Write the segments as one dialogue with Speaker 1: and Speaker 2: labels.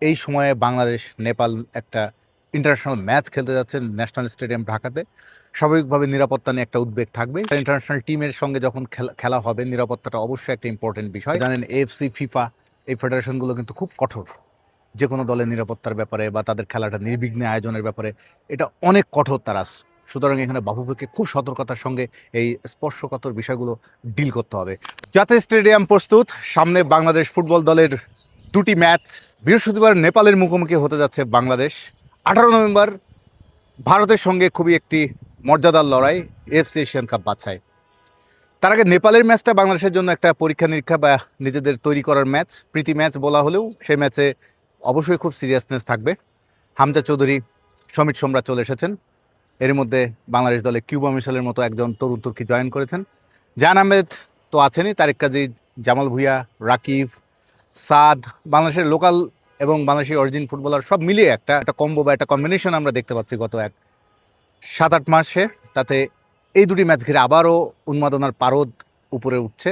Speaker 1: এই সময়ে বাংলাদেশ, নেপাল একটা ইন্টারন্যাশনাল ম্যাচ খেলতে যাচ্ছে ন্যাশনাল স্টেডিয়াম ঢাকাতে। স্বাভাবিকভাবে নিরাপত্তা নিয়ে একটা উদ্বেগ থাকবে। ইন্টারন্যাশনাল টিমের সঙ্গে যখন খেলা- হবে, নিরাপত্তাটা অবশ্যই একটা ইম্পর্টেন্ট বিষয়। জানেন এএফসি ফিফা এই ফেডারেশনগুলো কিন্তু খুব কঠোর। যে কোনো দলের নিরাপত্তার ব্যাপারে বা তাদের খেলাটা নির্বিঘ্নে আয়োজনের ব্যাপারে এটা অনেক কঠোর তারা। সুতরাং এখানে বাফুফেকে খুব সতর্কতার সঙ্গে এই স্পর্শকাতর বিষয়গুলো ডিল করতে হবে। জাতীয় স্টেডিয়াম প্রস্তুত, সামনে বাংলাদেশ ফুটবল দলের দুটি ম্যাচ বৃহস্পতিবার নেপালের মুখোমুখি হতে যাচ্ছে বাংলাদেশ। আঠারো নভেম্বর ভারতের সঙ্গে খুবই একটি মর্যাদার লড়াই এফসি এশিয়ান কাপ বাছাই। তার আগে নেপালের ম্যাচটা বাংলাদেশের জন্য একটা পরীক্ষা নিরীক্ষা বা নিজেদের তৈরি করার ম্যাচ, প্রীতি ম্যাচ বলা হলেও সেই ম্যাচে অবশ্যই খুব সিরিয়াসনেস থাকবে। হামজা চৌধুরী সমিত সম্রাট চলে এসেছেন। এর মধ্যে বাংলাদেশ দলে কিউবা মিশালের মতো একজন তরুণ তুর্কি জয়েন করেছেন। জাহান আহমেদ তো আছেনই, তারেক কাজী, জামাল ভুইয়া, রাকিব সাদ বাংলাদেশের লোকাল এবং বাংলাদেশের অরিজিন ফুটবলার সব মিলিয়ে একটা একটা কম্বো বা একটা কম্বিনেশন আমরা দেখতে পাচ্ছি গত এক সাত আট মাসে। তাতে এই দুটি ম্যাচ ঘিরে আবারও উন্মাদনার পারদ উপরে উঠছে।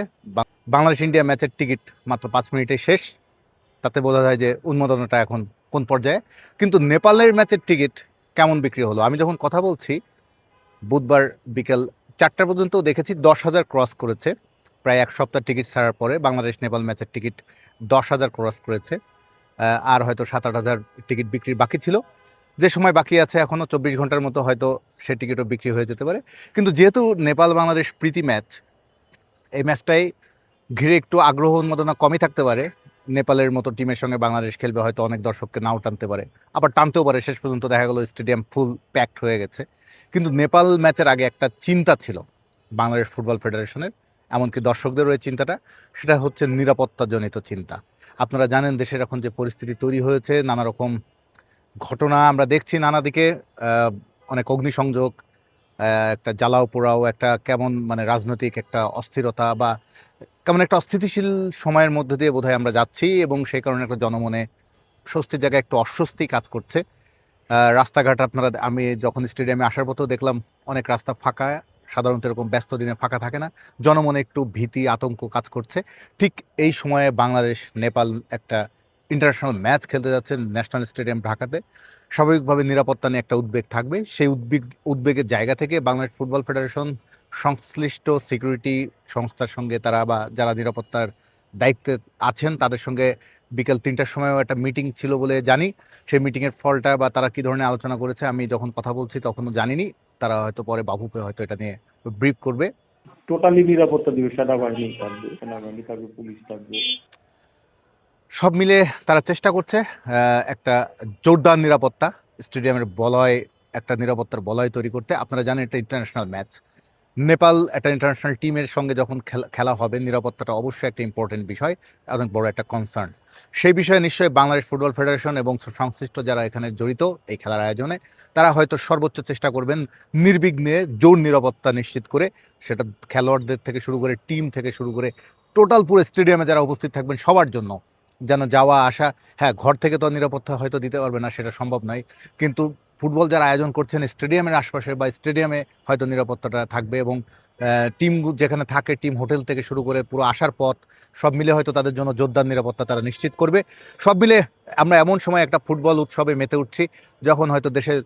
Speaker 1: বাংলাদেশ ইন্ডিয়া ম্যাচের টিকিট মাত্র পাঁচ মিনিটে শেষ। তাতে বোঝা যায় যে উন্মাদনাটা এখন কোন পর্যায়ে। কিন্তু নেপালের ম্যাচের টিকিট কেমন বিক্রি হলো? আমি যখন কথা বলছি, বুধবার বিকেল চারটা পর্যন্ত দেখেছি, দশ হাজার ক্রস করেছে। প্রায় এক সপ্তাহ টিকিট ছাড়ার পরে বাংলাদেশ নেপাল ম্যাচের টিকিট দশ হাজার ক্রস করেছে আর হয়তো সাত আট হাজার টিকিট বিক্রির বাকি ছিল। যে সময় বাকি আছে এখনও চব্বিশ ঘণ্টার মতো হয়তো সে টিকিটও বিক্রি হয়ে যেতে পারে। কিন্তু যেহেতু নেপাল বাংলাদেশ প্রীতি ম্যাচ, এই ম্যাচটাই ঘিরে একটু আগ্রহ উন্মাদনা কমই থাকতে পারে। নেপালের মতো টিমের সঙ্গে বাংলাদেশ খেলবে হয়তো অনেক দর্শককে নাও টানতে পারে। আবার টানতেও পারে, শেষ পর্যন্ত দেখা গেল স্টেডিয়াম ফুল প্যাকড হয়ে গেছে। কিন্তু নেপাল ম্যাচের আগে একটা চিন্তা ছিল বাংলাদেশ ফুটবল ফেডারেশনের এমনকি দর্শকদেরও এই চিন্তাটা, সেটা হচ্ছে নিরাপত্তাজনিত চিন্তা। আপনারা জানেন দেশের এখন যে পরিস্থিতি তৈরি হয়েছে, নানা রকম ঘটনা আমরা দেখছি, নানা দিকে অনেক অগ্নিসংযোগ একটা জ্বালাও পোড়াও, একটা কেমন মানে রাজনৈতিক একটা অস্থিরতা বা কেমন একটা অস্থিতিশীল সময়ের মধ্যে দিয়ে বোধহয় আমরা যাচ্ছি এবং সেই কারণে একটা জনমনে স্বস্তির জায়গায় একটু অস্বস্তি কাজ করছে। রাস্তাঘাট আপনারা, আমি যখন স্টেডিয়ামে আসার পথেও দেখলাম, অনেক রাস্তা ফাঁকা সাধারণত এরকম ব্যস্ত দিনে ফাঁকা থাকে না। জনমনে একটু ভীতি, আতঙ্ক কাজ করছে। ঠিক এই সময়ে বাংলাদেশ, নেপাল একটা ইন্টারন্যাশনাল ম্যাচ খেলতে যাচ্ছে ন্যাশনাল স্টেডিয়াম ঢাকাতে। স্বাভাবিকভাবে নিরাপত্তা নিয়ে একটা উদ্বেগ থাকবে। সেই উদ্বেগ, উদ্বেগের জায়গা থেকে বাংলাদেশ ফুটবল ফেডারেশন সংশ্লিষ্ট সিকিউরিটি সংস্থার সঙ্গে তারা বা যারা নিরাপত্তার দায়িত্বে আছেন তাদের সঙ্গে বিকেল তিনটার সময়ও একটা মিটিং ছিল বলে জানি। সেই মিটিংয়ের ফলটা বা তারা কী ধরনের আলোচনা করেছে আমি যখন কথা বলছি তখনও জানিনি। তারা হয়তো পরে বাবুকে হয়তো এটা নিয়ে ব্রিফ করবে।
Speaker 2: টোটালি নিরাপত্তা দিবে সেনাবাহিনী থাকবে সেনাবাহিনী থাকবে পুলিশ থাকবে।
Speaker 1: সব মিলে তারা চেষ্টা করছে একটা জোরদার নিরাপত্তা স্টেডিয়ামের বলয় একটা নিরাপত্তার বলয় তৈরি করতে। আপনারা জানেন এটা ইন্টারন্যাশনাল ম্যাচ নেপাল একটা ইন্টারন্যাশনাল টিমের সঙ্গে যখন খেলা- খেলা হবে নিরাপত্তাটা অবশ্যই একটা ইম্পর্টেন্ট বিষয় অনেক বড় একটা কনসার্ন সেই বিষয়ে নিশ্চয়ই বাংলাদেশ ফুটবল ফেডারেশন এবং সংশ্লিষ্ট যারা এখানে জড়িত এই খেলার আয়োজনে, তারা হয়তো সর্বোচ্চ চেষ্টা করবেন নির্বিঘ্নে জোর নিরাপত্তা নিশ্চিত করে, সেটা খেলোয়াড়দের থেকে শুরু করে, টিম থেকে শুরু করে, টোটাল পুরো স্টেডিয়ামে যারা উপস্থিত থাকবেন সবার জন্য। যেন যাওয়া, আসা হ্যাঁ ঘর থেকে তো নিরাপত্তা হয়তো দিতে পারবে না, সেটা সম্ভব নয়। কিন্তু ফুটবল যারা আয়োজন করছেন স্টেডিয়ামের আশপাশে বা স্টেডিয়ামে হয়তো নিরাপত্তাটা থাকবে এবং টিম যেখানে থাকে টিম হোটেল থেকে শুরু করে পুরো আসার পথ সব মিলে হয়তো তাদের জন্য জোরদার নিরাপত্তা তারা নিশ্চিত করবে। সব মিলে আমরা এমন সময় একটা ফুটবল উৎসবে মেতে উঠছি যখন হয়তো দেশের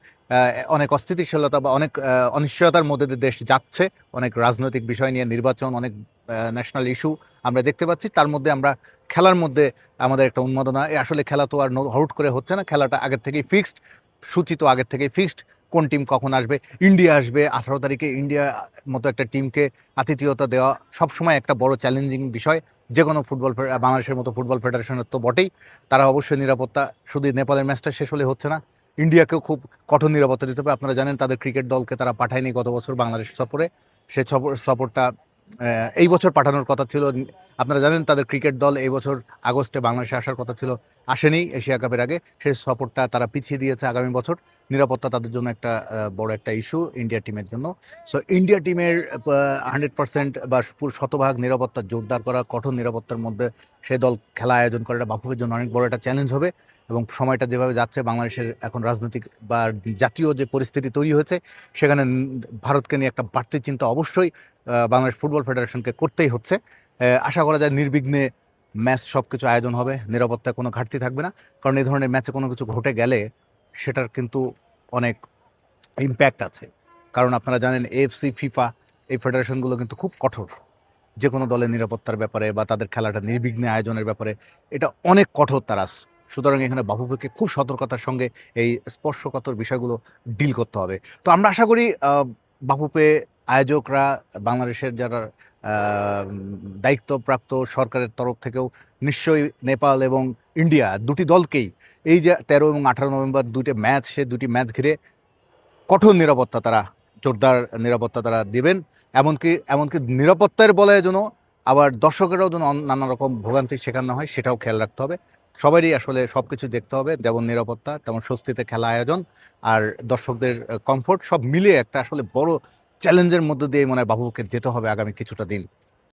Speaker 1: অনেক অস্থিতিশীলতা বা অনেক অনিশ্চয়তার মধ্যে দিয়ে দেশ যাচ্ছে। অনেক রাজনৈতিক বিষয় নিয়ে নির্বাচন, অনেক ন্যাশনাল ইস্যু আমরা দেখতে পাচ্ছি। তার মধ্যে আমরা খেলার মধ্যে আমাদের একটা উন্মাদনা। আসলে খেলা তো আর হঠাৎ করে হচ্ছে না। খেলাটা আগের থেকেই ফিক্সড সূচি তো আগের থেকে ফিক্সড কোন টিম কখন আসবে? ইন্ডিয়া আসবে, আঠারো তারিখে ইন্ডিয়া মতো একটা টিমকে আতিথেয়তা দেওয়া সবসময় একটা বড় চ্যালেঞ্জিং বিষয়। যে কোনো ফুটবল বাংলাদেশের মতো ফুটবল ফেডারেশনের তো বটেই। তারা অবশ্যই নিরাপত্তা, শুধু নেপালের ম্যাচটা শেষ হলে হচ্ছে না। ইন্ডিয়াকেও খুব কঠোর নিরাপত্তা দিতে হবে। আপনারা জানেন তাদের ক্রিকেট দলকে তারা পাঠায়নি গত বছর বাংলাদেশ সফরে। সে সফর- সফরটা এই বছর পাঠানোর কথা ছিল। আপনারা জানেন তাদের ক্রিকেট দল এই বছর আগস্টে বাংলাদেশে আসার কথা ছিল। আসেনি এশিয়া কাপের আগে। সেই সফরটা তারা পিছিয়ে দিয়েছে আগামী বছর। নিরাপত্তা তাদের জন্য একটা বড় একটা ইস্যু ইন্ডিয়া টিমের জন্য। সো ইন্ডিয়া টিমের হান্ড্রেড পার্সেন্ট বা শতভাগ নিরাপত্তা জোরদার করা, কঠোর নিরাপত্তার মধ্যে সে দল খেলা আয়োজন করাটা বাফুফের জন্য অনেক বড় একটা চ্যালেঞ্জ হবে। এবং সময়টা যেভাবে যাচ্ছে, বাংলাদেশের এখন রাজনৈতিক বা জাতীয় যে পরিস্থিতি তৈরি হয়েছে, সেখানে ভারতকে নিয়ে একটা বাড়তি চিন্তা অবশ্যই বাংলাদেশ ফুটবল ফেডারেশনকে করতেই হচ্ছে। আশা করা যায় নির্বিঘ্নে ম্যাচ সব কিছু আয়োজন হবে নিরাপত্তায় কোনো ঘাটতি থাকবে না, কারণ এই ধরনের ম্যাচে কোনো কিছু ঘটে গেলে সেটার কিন্তু অনেক ইম্প্যাক্ট আছে। কারণ আপনারা জানেন এএফসি ফিফা এই ফেডারেশনগুলো কিন্তু খুব কঠোর। যে কোনো দলের নিরাপত্তার ব্যাপারে বা তাদের খেলাটা নির্বিঘ্নে আয়োজনের ব্যাপারে, এটা অনেক কঠোর তারা সুতরাং এখানে বাফুফেকে খুব সতর্কতার সঙ্গে এই স্পর্শকাতর বিষয়গুলো ডিল করতে হবে। তো আমরা আশা করি বাফুফে আয়োজকরা, বাংলাদেশের যারা দায়িত্বপ্রাপ্ত সরকারের তরফ থেকেও নিশ্চয়ই নেপাল এবং ইন্ডিয়া দুটি দলকেই এই যে তেরো এবং আঠারো নভেম্বর দুটি ম্যাচ সে দুটি ম্যাচ ঘিরে কঠোর নিরাপত্তা তারা, জোরদার নিরাপত্তা তারা দেবেন। এমনকি এমনকি নিরাপত্তার বলে যেন আবার দর্শকেরাও যেন নানা রকম ভোগান্তি শেখানো হয়, সেটাও খেয়াল রাখতে হবে। সবারই আসলে সব কিছু দেখতে হবে, যেমন নিরাপত্তা, তেমন স্বস্তিতে খেলা আয়োজন আর দর্শকদের কমফোর্ট সব মিলিয়ে একটা আসলে বড় চ্যালেঞ্জের মধ্যে দিয়ে মনে হয় বাবুকে যেতে হবে আগামী কিছুটা দিন।